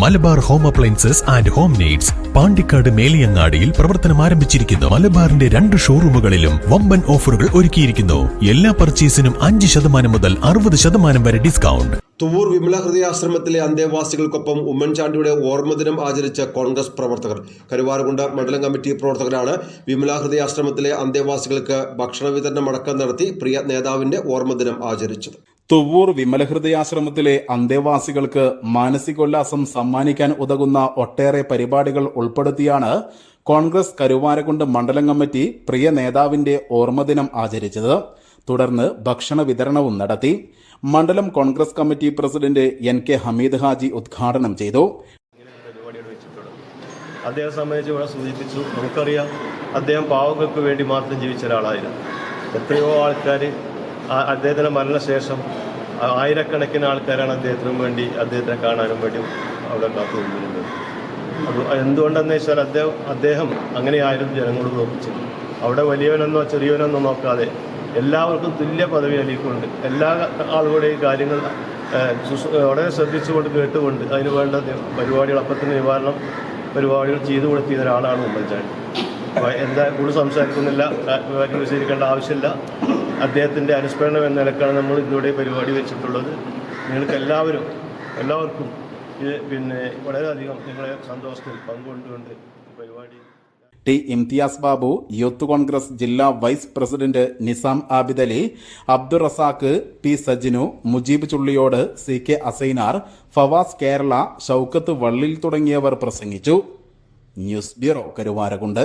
Malabar home appliances and home needs Pandikkad മേലിയങ്ങാടിയിൽ പ്രവർത്തനം ആരംഭിച്ചിരിക്കുന്നു. മലബാറിന്റെ രണ്ട് ഷോറൂമുകളിലും വമ്പൻ ഓഫറുകൾ ഒരുക്കിയിരിക്കുന്നു. എല്ലാ പർച്ചേസിനും അഞ്ച് ശതമാനം മുതൽ അറുപത് ശതമാനം വരെ ഡിസ്കൗണ്ട്. തുവൂർ വിമല ഹൃദയാശ്രമത്തിലെ അന്തേവാസികൾക്കൊപ്പം ഉമ്മൻചാണ്ടിയുടെ ഓർമ്മദിനം ആചരിച്ച കോൺഗ്രസ് പ്രവർത്തകർ. കരുവാരകുണ്ട് മണ്ഡലം കമ്മിറ്റി പ്രവർത്തകരാണ് വിമല ഹൃദയാശ്രമത്തിലെ അന്തേവാസികൾക്ക് ഭക്ഷണ വിതരണം അടക്കം നടത്തി പ്രിയ നേതാവിന്റെ ഓർമ്മദിനം ആചരിച്ചത്. തുവ്വൂർ വിമലഹൃദയാശ്രമത്തിലെ അന്തേവാസികൾക്ക് മാനസികോല്ലാസം സമ്മാനിക്കാൻ ഉതകുന്ന ഒട്ടേറെ പരിപാടികൾ ഉൾപ്പെടുത്തിയാണ് കോൺഗ്രസ് കരുവാരക്കുണ്ട് മണ്ഡലം കമ്മിറ്റി പ്രിയ നേതാവിന്റെ ഓർമ്മദിനം ആചരിച്ചത്. തുടർന്ന് ഭക്ഷണ വിതരണവും നടത്തി. മണ്ഡലം Congress committee president N K Hameed Haji ഉദ്ഘാടനം ചെയ്തു. അദ്ദേഹം സംബന്ധിച്ച് ഇവിടെ സൂചിപ്പിച്ചു. നമുക്കറിയാം അദ്ദേഹം പാവങ്ങൾക്ക് വേണ്ടി മാത്രം ജീവിച്ച ഒരാളായിരുന്നു. എത്രയോ ആൾക്കാർ അദ്ദേഹത്തിന്റെ മരണശേഷം ആയിരക്കണക്കിന് ആൾക്കാരാണ് അദ്ദേഹത്തിനും വേണ്ടി അദ്ദേഹത്തിനെ കാണാനും വേണ്ടി അവിടെ കാത്തു നിന്നിരുന്നത് അത് എന്തുകൊണ്ടെന്ന് വെച്ചാൽ അദ്ദേഹം അദ്ദേഹം അങ്ങനെയായിരുന്നു ജനങ്ങളോട് നോക്കിച്ചത് അവിടെ വലിയവനെന്നോ ചെറിയവനെന്നോ നോക്കാതെ എല്ലാവർക്കും തുല്യ പദവി നൽകിക്കൊണ്ട് എല്ലാ ആളുകളുടെയും കാര്യങ്ങൾ വളരെ ശ്രദ്ധിച്ചുകൊണ്ട് കേട്ടുകൊണ്ട് അതിന് വേണ്ട പരിപാടികൾ അപ്പത്തിന് നിവാരണം പരിപാടികൾ ചെയ്തു കൊടുത്തിരുന്ന ഒരാളാണ് ഉമ്മൻചാണ്ടി. എന്താ കൂടുതൽ സംസാരിക്കുന്നില്ല വിശദീകരിക്കേണ്ട ആവശ്യമില്ല. അദ്ദേഹത്തിന്റെ അനുസ്മരണം എന്ന നിലക്കാണ് നമ്മൾ ഇതിലൂടെ പരിപാടി വെച്ചിട്ടുള്ളത്. നിങ്ങൾക്ക് എല്ലാവരും എല്ലാവർക്കും ഇത് പിന്നെ വളരെയധികം നിങ്ങളെ സന്തോഷത്തിൽ പങ്കുകൊണ്ടുകൊണ്ട് പരിപാടി ടി ഇംതിയാസ് ബാബു യൂത്ത് കോൺഗ്രസ് ജില്ലാ vice president Nizam Abidali Abdul Razak P Sajinu Mujeeb Chulliyod C K Asainar Fawaz Kerala Shoukath വള്ളിൽ തുടങ്ങിയവർ പ്രസംഗിച്ചു. News bureau Karuvarakundu.